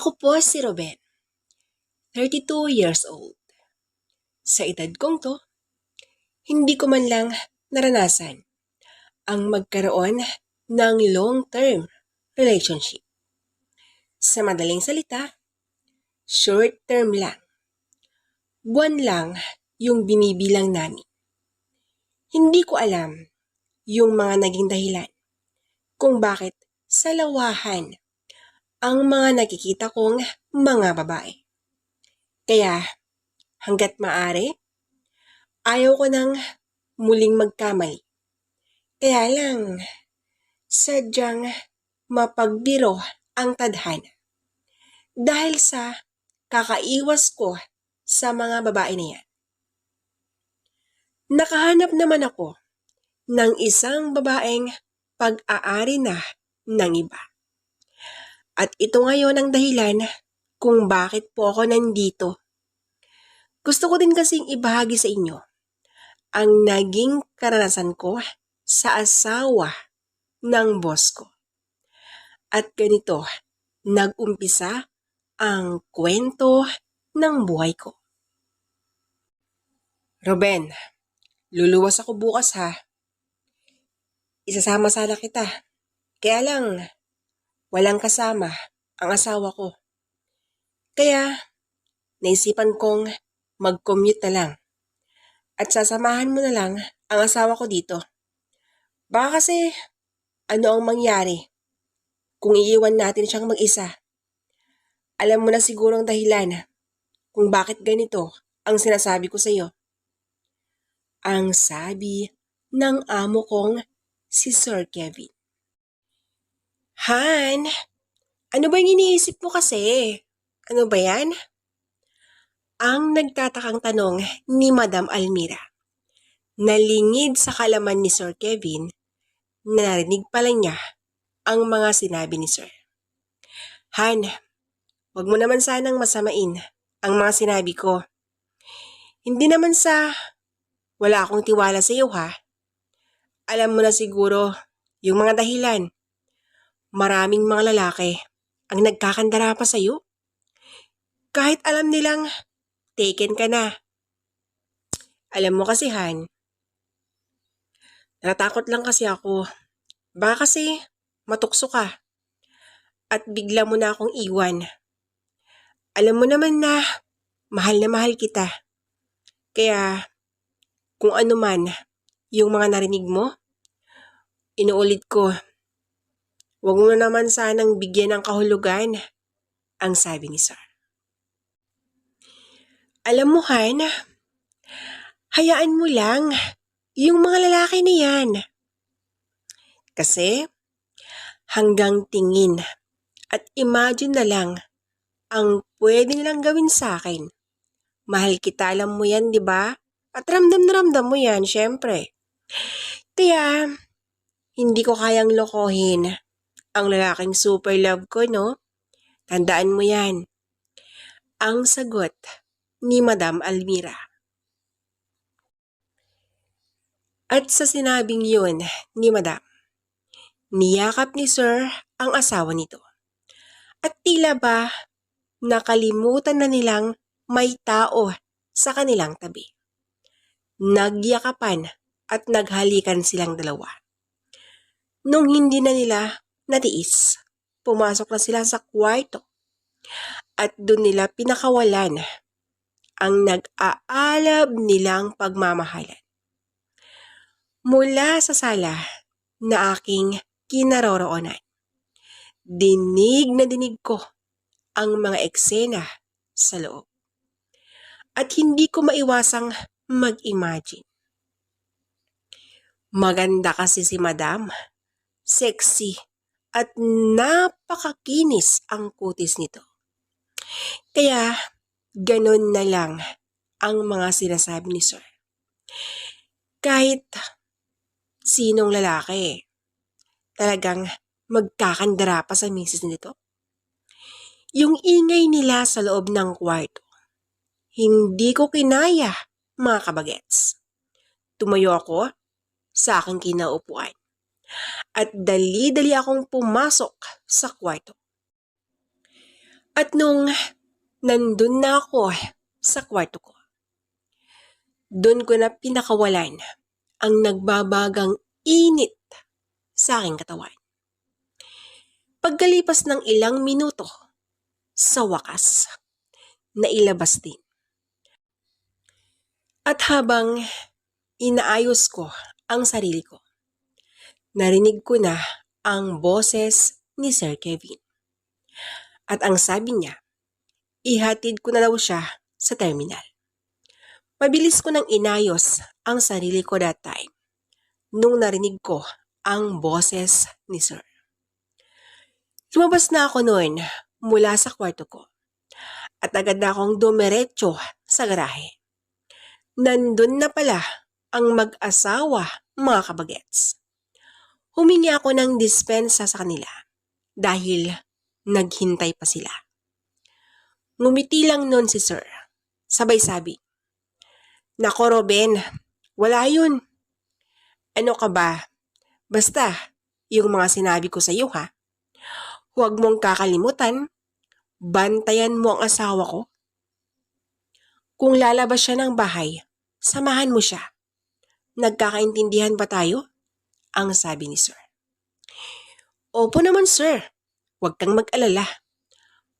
Ako po si Ruben, 32 years old. Sa edad kong to, hindi ko man lang naranasan ang magkaroon ng long-term relationship. Sa madaling salita, short-term lang. Buwan lang yung binibilang namin. Hindi ko alam yung mga naging dahilan kung bakit sa lawahan ang mga nakikita kong mga babae. Kaya hanggat maari, ayaw ko nang muling magkamali. Kaya lang, sadyang mapagbiro ang tadhana. Dahil sa kakaiwas ko sa mga babae na yan. Nakahanap naman ako ng isang babaeng pag-aari na ng iba. At ito ngayon ang dahilan kung bakit po ako nandito. Gusto ko din kasing ibahagi sa inyo ang naging karanasan ko sa asawa ng boss ko. At ganito, nag-umpisa ang kwento ng buhay ko. Ruben, luluwas ako bukas ha. Isasama sana kita. Kaya lang, walang kasama ang asawa ko. Kaya, naisipan kong mag-commute na lang. At sasamahan mo na lang ang asawa ko dito. Baka kasi, ano ang mangyari kung iiwan natin siyang mag-isa. Alam mo na siguro ang dahilan kung bakit ganito ang sinasabi ko sa iyo. Ang sabi ng amo kong si Sir Kevin. Han, ano ba yung iniisip mo kasi? Ano ba yan? Ang nagtatakang tanong ni Madam Almira. Nalingid sa kalaman ni Sir Kevin, narinig pala niya ang mga sinabi ni Sir. Han, wag mo naman sanang masamain ang mga sinabi ko. Hindi naman sa wala akong tiwala sa iyo ha. Alam mo na siguro yung mga dahilan. Maraming mga lalaki ang nagkakandara pa sa iyo. Kahit alam nilang taken ka na. Alam mo kasi Han, natatakot lang kasi ako. Baka kasi matukso ka at bigla mo na akong iwan. Alam mo naman na mahal na mahal kita. Kaya kung ano man yung mga narinig mo, inuulit ko, huwag mo na naman sanang bigyan ng kahulugan, ang sabi ni Sir. Alam mo, Han, hayaan mo lang yung mga lalaki na yan. Kasi hanggang tingin at imagine na lang ang pwede nilang gawin sa akin. Mahal kita, alam mo yan, di ba? At ramdam na ramdam mo yan, syempre. Kaya, hindi ko kayang lokohin ang lalaking super love ko, no? Tandaan mo yan. Ang sagot ni Madam Almira. At sa sinabing yun ni Madam, niyakap ni Sir ang asawa nito. At tila ba nakalimutan na nilang may tao sa kanilang tabi. Nagyakapan at naghalikan silang dalawa. Nung hindi na nila natiis, pumasok na sila sa kwarto at doon nila pinakawalan ang nag-aalab nilang pagmamahalan. Mula sa sala na aking kinaroroonan, dinig na dinig ko ang mga eksena sa loob. At hindi ko maiwasang mag-imagine. Maganda kasi si Madam. Sexy at napakakinis ang kutis nito. Kaya ganon na lang ang mga sinasabi ni Sir. Kahit sinong lalaki, talagang magkakandara pa sa misis nito. Yung ingay nila sa loob ng kwarto, hindi ko kinaya, mga kabagets. Tumayo ako sa aking kinaupuan at dali-dali akong pumasok sa kwarto. At nung nandun na ako sa kwarto ko, doon ko na pinakawalan ang nagbabagang init sa aking katawan. Pagkalipas ng ilang minuto, sa wakas, nailabas din. At habang inaayos ko ang sarili ko, narinig ko na ang boses ni Sir Kevin. At ang sabi niya, ihatid ko na daw siya sa terminal. Mabilis ko nang inayos ang sarili ko that time nung narinig ko ang boses ni Sir. Lumabas na ako noon mula sa kwarto ko at agad na akong dumiretso sa garahe. Nandun na pala ang mag-asawa mga kabagets. Humingi ako ng dispensa sa kanila dahil naghintay pa sila. Ngumiti lang nun si Sir. Sabay sabi, Nako Robin, wala yun. Ano ka ba? Basta, yung mga sinabi ko sa iyo ha. Huwag mong kakalimutan, bantayan mo ang asawa ko. Kung lalabas siya ng bahay, samahan mo siya. Nagkakaintindihan ba tayo? Ang sabi ni Sir. Opo naman sir, huwag kang mag-alala.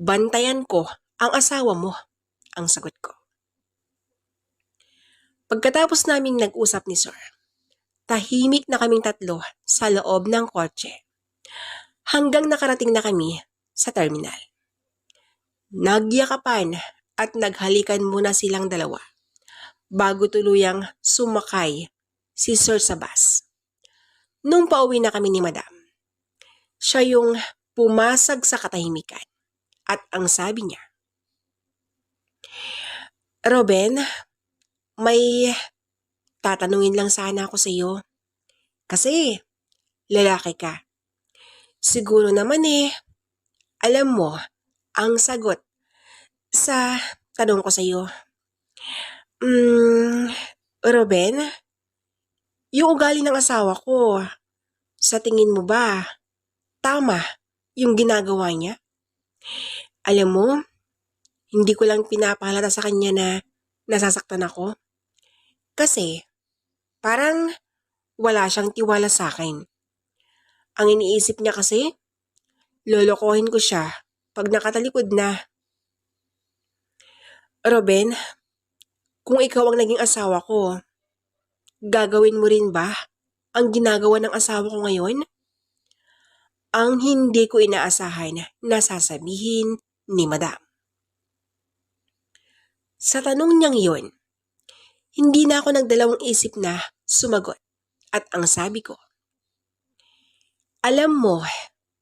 Bantayan ko ang asawa mo, ang sagot ko. Pagkatapos naming nag-usap ni Sir, tahimik na kaming tatlo sa loob ng kotse hanggang nakarating na kami sa terminal. Nagyakapan at naghalikan muna silang dalawa bago tuluyang sumakay si Sir sa bus. Nung pauwi na kami ni Madam, siya yung pumasag sa katahimikan at ang sabi niya, Robin, may tatanungin lang sana ako sa iyo. Kasi, lalaki ka. Siguro naman eh, alam mo ang sagot sa tanong ko sa iyo. Hmm, Robin, yung ugali ng asawa ko, sa tingin mo ba, tama yung ginagawa niya? Alam mo, hindi ko lang pinapahalata sa kanya na nasasaktan ako. Kasi, parang wala siyang tiwala sa akin. Ang iniisip niya kasi, lolokohin ko siya pag nakatalikod na. Robin, kung ikaw ang naging asawa ko, gagawin mo rin ba ang ginagawa ng asawa ko ngayon? Ang hindi ko inaasahan na sasabihin ni Madam. Sa tanong niyang iyon, hindi na ako nagdalawang isip na sumagot at ang sabi ko, Alam mo,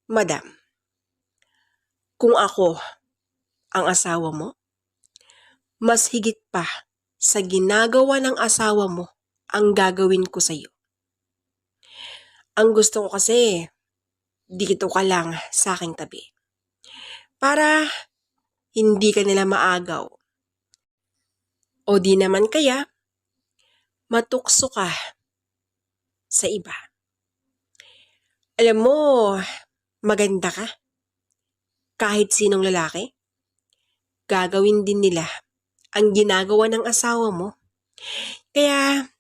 Madam, kung ako ang asawa mo, mas higit pa sa ginagawa ng asawa mo ang gagawin ko sa iyo. Ang gusto ko kasi, dito ka lang sa aking tabi. Para hindi ka nila maagaw. O di naman kaya, matukso ka sa iba. Alam mo, maganda ka. Kahit sinong lalaki, gagawin din nila ang ginagawa ng asawa mo. Kaya,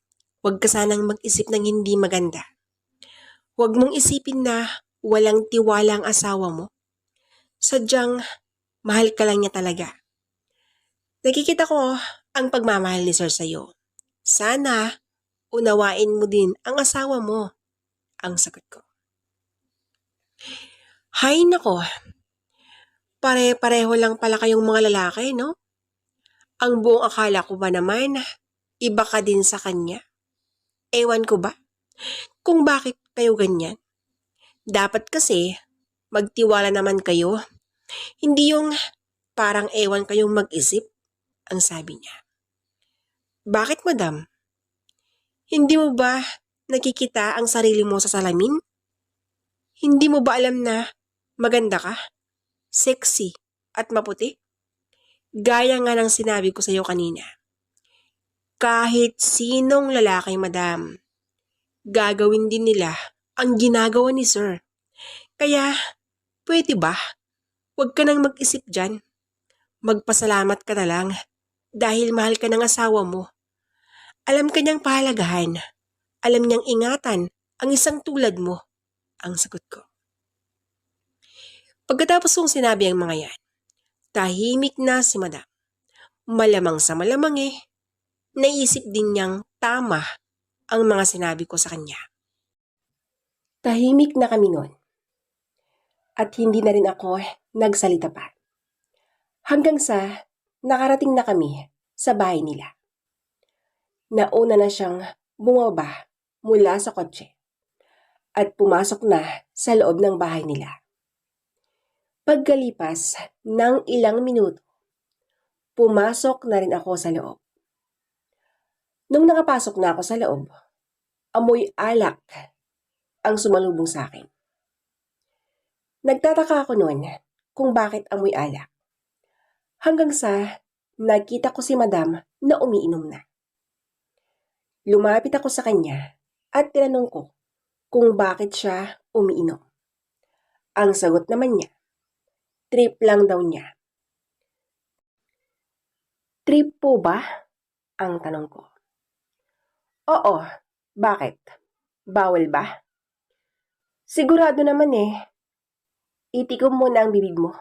huwag ka sanang mag-isip ng hindi maganda. Huwag mong isipin na walang tiwala ang asawa mo. Sadyang, mahal ka lang niya talaga. Nakikita ko ang pagmamahal ni Sir sa'yo. Sana, unawain mo din ang asawa mo. Ang sagot ko. Hay nako, pare-pareho lang pala kayong mga lalaki, no? Ang buong akala ko ba naman, iba ka din sa kanya? Ewan ko ba? Kung bakit kayo ganyan? Dapat kasi, magtiwala naman kayo. Hindi yung parang ewan kayong mag-isip, ang sabi niya. Bakit, madam? Hindi mo ba nakikita ang sarili mo sa salamin? Hindi mo ba alam na maganda ka, sexy, at maputi? Gaya nga ng sinabi ko sa iyo kanina. Kahit sinong lalaki, madam, gagawin din nila ang ginagawa ni sir. Kaya, pwede ba? Huwag ka nang mag-isip dyan. Magpasalamat ka na lang dahil mahal ka ng asawa mo. Alam ka niyang pahalagahan. Alam niyang ingatan ang isang tulad mo. Ang sagot ko. Pagkatapos kong sinabi ang mga yan, tahimik na si madam. Malamang sa malamang eh, naisip din niyang tama ang mga sinabi ko sa kanya. Tahimik na kami noon. At hindi na rin ako nagsalita pa. Hanggang sa nakarating na kami sa bahay nila. Nauna na siyang bumaba mula sa kotse at pumasok na sa loob ng bahay nila. Pagkalipas ng ilang minuto, pumasok na rin ako sa loob. Nung nakapasok na ako sa loob, amoy alak ang sumalubong sa akin. Nagtataka ako noon kung bakit amoy alak. Hanggang sa nakita ko si madam na umiinom na. Lumapit ako sa kanya at tinanong ko kung bakit siya umiinom. Ang sagot naman niya, trip lang daw niya. Trip po ba? Ang tanong ko. Oo, bakit? Bawal ba? Sigurado naman eh. Itikom mo na ang bibig mo.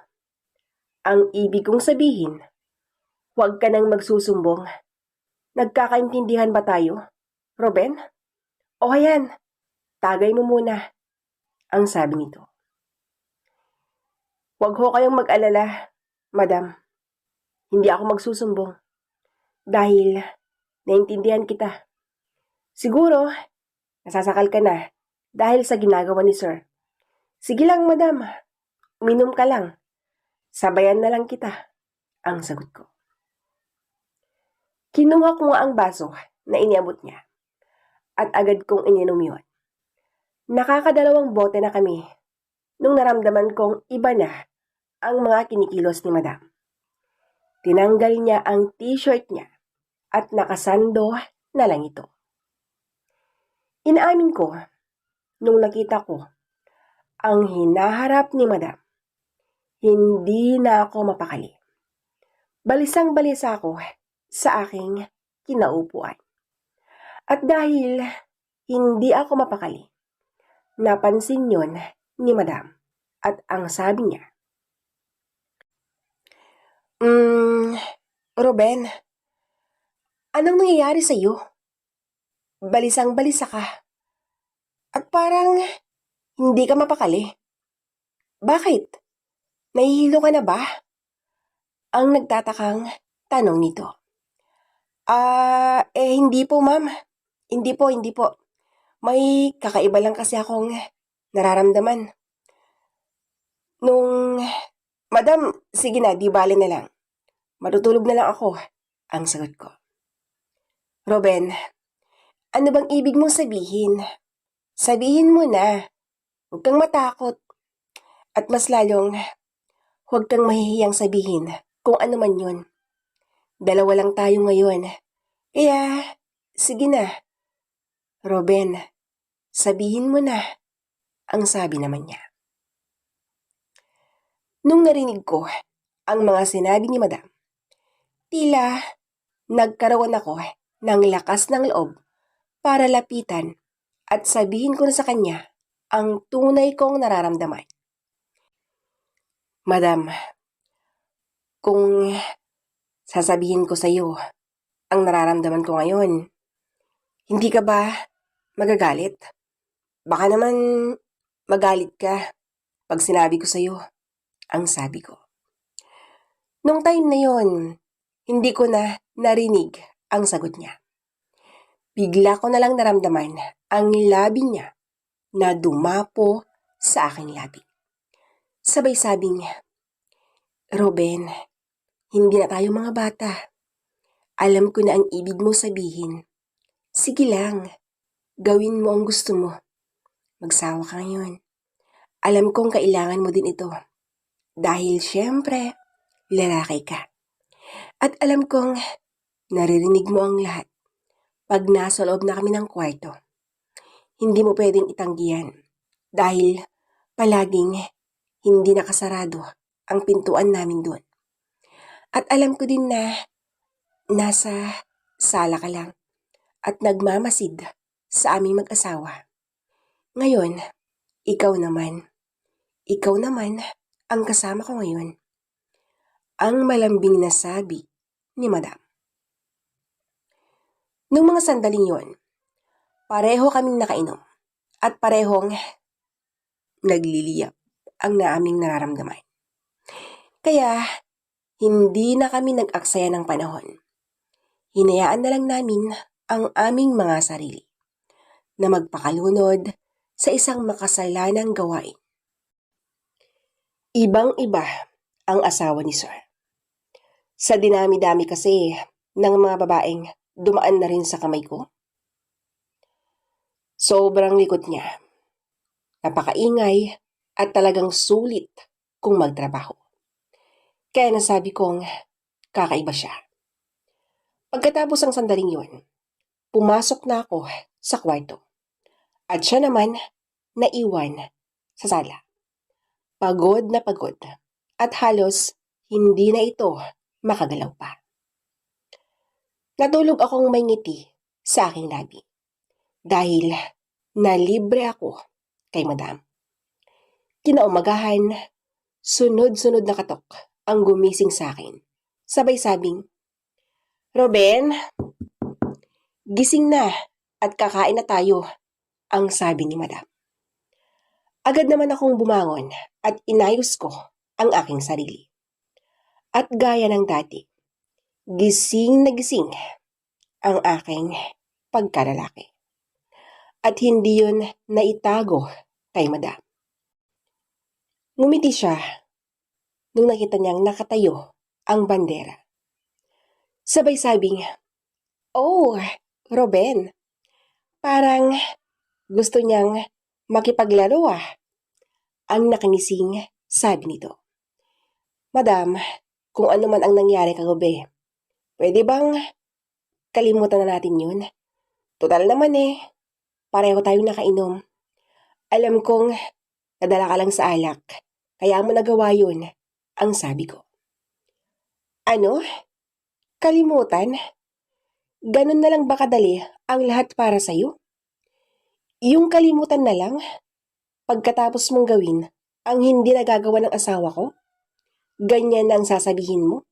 Ang ibig kong sabihin, huwag ka nang magsusumbong. Nagkakaintindihan ba tayo? Ruben? O ayan, tagay mo muna. Ang sabi nito. Huwag ho kayong mag-alala, madam. Hindi ako magsusumbong. Dahil naintindihan kita. Siguro, nasasakal ka na dahil sa ginagawa ni sir. Sige lang, madam. Uminom ka lang. Sabayan na lang kita. Ang sagot ko. Kinuha ko nga ang baso na iniabot niya. At agad kong ininom yun. Nakakadalawang bote na kami nung naramdaman kong iba na ang mga kinikilos ni madam. Tinanggal niya ang t-shirt niya at nakasando na lang ito. Inaamin ko, nung nakita ko, ang hinaharap ni madam, hindi na ako mapakali. Balisang balisa ako sa aking kinaupuan. At dahil hindi ako mapakali, napansin yon ni madam at ang sabi niya, Hmm, Ruben, anong nangyayari sa iyo? Balisang balisa ka. At parang hindi ka mapakali. Bakit? Nahihilo ka na ba? Ang nagtatakang tanong nito. Ah, eh hindi po ma'am. Hindi po, hindi po. May kakaiba lang kasi akong nararamdaman. Nung, Madam, sige na, di bali na lang. Matutulog na lang ako, ang sagot ko. Robin, ano bang ibig mong sabihin? Sabihin mo na. Huwag kang matakot. At mas lalong, huwag kang mahihiyang sabihin kung ano man yun. Dalawa lang tayo ngayon. Kaya, sige na. Robin, sabihin mo na. Ang sabi naman niya. Nung narinig ko ang mga sinabi ni Madam, Tila, nagkaroon ako ng lakas ng loob para lapitan at sabihin ko na sa kanya ang tunay kong nararamdaman. Madam, kung sasabihin ko sa iyo ang nararamdaman ko ngayon, hindi ka ba magagalit? Baka naman magalit ka pag sinabi ko sa iyo ang sabi ko. Nung time na yon, hindi ko na narinig ang sagot niya. Bigla ko na lang naramdaman ang labi niya na dumapo sa aking labi. Sabay sabi niya, Robin, hindi na tayo mga bata. Alam ko na ang ibig mo sabihin. Sige lang, gawin mo ang gusto mo. Magsawa ka ngayon. Alam kong kailangan mo din ito. Dahil syempre, lalaki ka. At alam kong naririnig mo ang lahat pag nasa loob na kami ng kwarto. Hindi mo pwedeng itanggihan dahil palaging hindi nakasarado ang pintuan namin doon. At alam ko din na nasa sala ka lang at nagmamasid sa aming mag-asawa. Ngayon, ikaw naman, ikaw naman ang kasama ko ngayon. Ang malambing na sabi ni Madam. Nung mga sandaling yon, pareho kaming nakainom at parehong nagliliyap ang naaming nararamdaman. Kaya, hindi na kami nag-aksaya ng panahon. Hinayaan na lang namin ang aming mga sarili na magpakalunod sa isang makasalanang gawain. Ibang-iba ang asawa ni Sir. Sa dinami-dami kasi ng mga babaeng dumaan na rin sa kamay ko. Sobrang likot niya. Napakaingay at talagang sulit kung magtrabaho. Kaya nasabi kong kakaiba siya. Pagkatapos ng sandaling yun, pumasok na ako sa kwarto. At siya naman naiwan sa sala. Pagod na pagod at halos hindi na ito makagalaw pa. Natulog akong may ngiti sa aking labi dahil nalibre ako kay madam. Kinaumagahan, sunod-sunod na katok ang gumising sa akin. Sabay sabing, Ruben, gising na at kakain na tayo, ang sabi ni madam. Agad naman akong bumangon at inayos ko ang aking sarili. At gaya ng dati, gising na gising ang aking pagkalalaki. At hindi yun naitago kay madam. Ngumiti siya nung nakita niyang nakatayo ang bandera. Sabay sabing, Oh, Robin, parang gusto niyang makipaglaro ah. Ang nakangising sabi nito. Madam, kung ano man ang nangyari kagabi, pwede bang kalimutan na natin yun? Total naman eh, pareho tayong nakainom. Alam kong nadala ka lang sa alak, kaya mo nagawa yun, ang sabi ko. Ano? Kalimutan? Ganun na lang ba kadali ang lahat para sa'yo? Yung kalimutan na lang, pagkatapos mong gawin ang hindi nagagawa ng asawa ko? Ganyan ang sasabihin mo?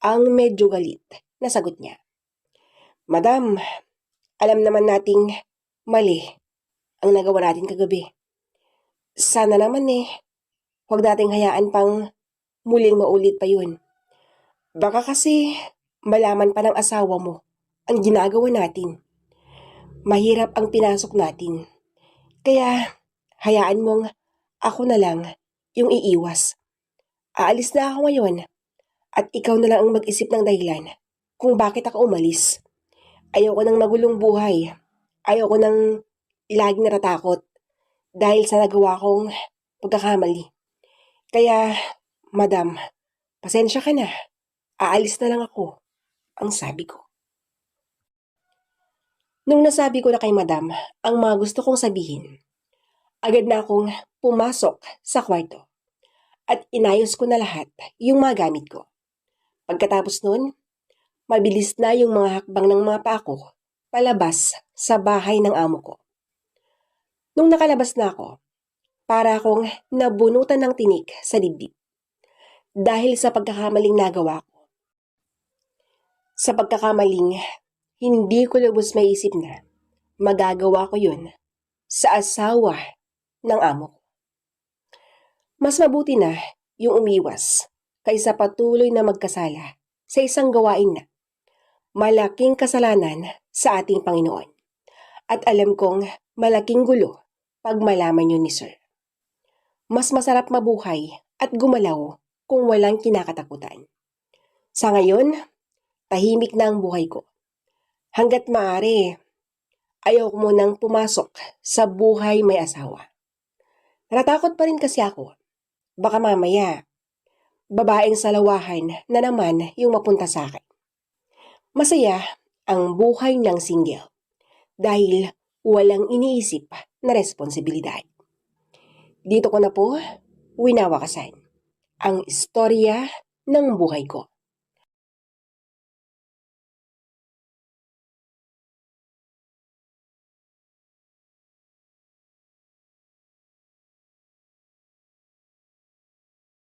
Ang medyo galit na sagot niya. Madam, alam naman nating mali ang nagawa natin kagabi. Sana naman eh, huwag nating hayaan pang muling maulit pa yun. Baka kasi malaman pa ng asawa mo ang ginagawa natin. Mahirap ang pinasok natin. Kaya hayaan mong ako na lang yung iiwas. Aalis na ako ngayon at ikaw na lang ang mag-isip ng dahilan kung bakit ako umalis. Ayoko nang magulong buhay. Ayoko nang laging natatakot dahil sa nagawa kong pagkakamali. Kaya, madam, pasensya ka na. Aalis na lang ako, ang sabi ko. Nung nasabi ko na kay madam ang mga gusto kong sabihin, agad na akong pumasok sa kwarto at inayos ko na lahat yung mga gamit ko. Pagkatapos nun, mabilis na yung mga hakbang ng mga pa ako palabas sa bahay ng amo ko. Nung nakalabas na ako, para akong nabunutan ng tinik sa dibdib dahil sa pagkakamaling nagawa ko. Sa pagkakamaling, hindi ko lubos maisip na magagawa ko yun sa asawa ng amo ko. Mas mabuti na yung umiwas kaysa patuloy na magkasala sa isang gawain na malaking kasalanan sa ating Panginoon. At alam kong malaking gulo pag malaman yun ni Sir. Mas masarap mabuhay at gumalaw kung walang kinakatakutan. Sa ngayon, tahimik na ang buhay ko. Hanggat maaari, ayaw ko munang pumasok sa buhay may asawa. Natatakot pa rin kasi ako. Baka mamaya, babaeng salawahan na naman yung mapunta sa akin. Masaya ang buhay ng single dahil walang iniisip na responsibilidad. Dito ko na po winawakasan. ang istorya ng buhay ko.